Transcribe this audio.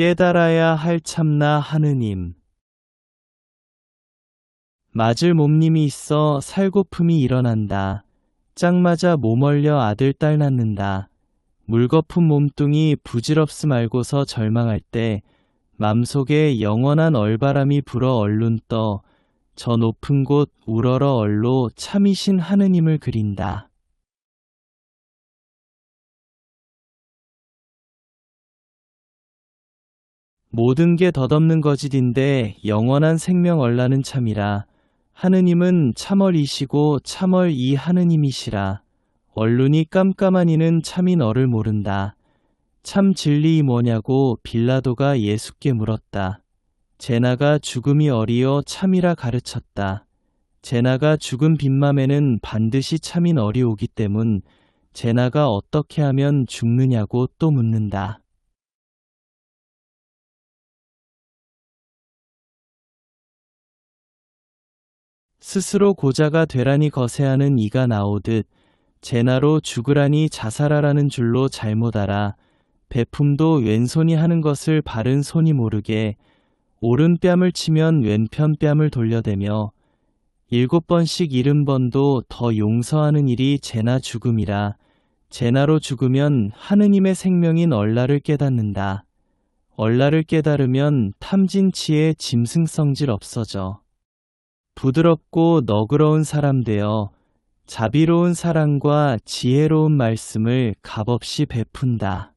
깨달아야 할 참나 하느님. 맞을 몸님이 있어 살고품이 일어난다. 짝 맞아 몸 얼려 아들 딸 낳는다. 물거품 몸뚱이 부질없음 알고서 절망할 때 맘속에 영원한 얼바람이 불어 얼룬 떠저 높은 곳 우러러 얼로 참이신 하느님을 그린다. 모든 게 덧없는 거짓인데 영원한 생명 얼라는 참이라. 하느님은 참얼이시고 참얼 이 하느님이시라. 얼룬이 깜깜한 이는 참이 너를 모른다. 참 진리이 뭐냐고 빌라도가 예수께 물었다. 제나가 죽음이 어리어 참이라 가르쳤다. 제나가 죽은 빈맘에는 반드시 참인 어리 오기 때문 제나가 어떻게 하면 죽느냐고 또 묻는다. 스스로 고자가 되라니 거세하는 이가 나오듯 제나로 죽으라니 자살하라는 줄로 잘못 알아 배품도 왼손이 하는 것을 바른 손이 모르게 오른 뺨을 치면 왼편 뺨을 돌려대며 일곱 번씩 일흔 번도 더 용서하는 일이 제나 죽음이라 제나로 죽으면 하느님의 생명인 얼라를 깨닫는다. 얼라를 깨달으면 탐진치의 짐승성질 없어져. 부드럽고 너그러운 사람 되어 자비로운 사랑과 지혜로운 말씀을 값없이 베푼다.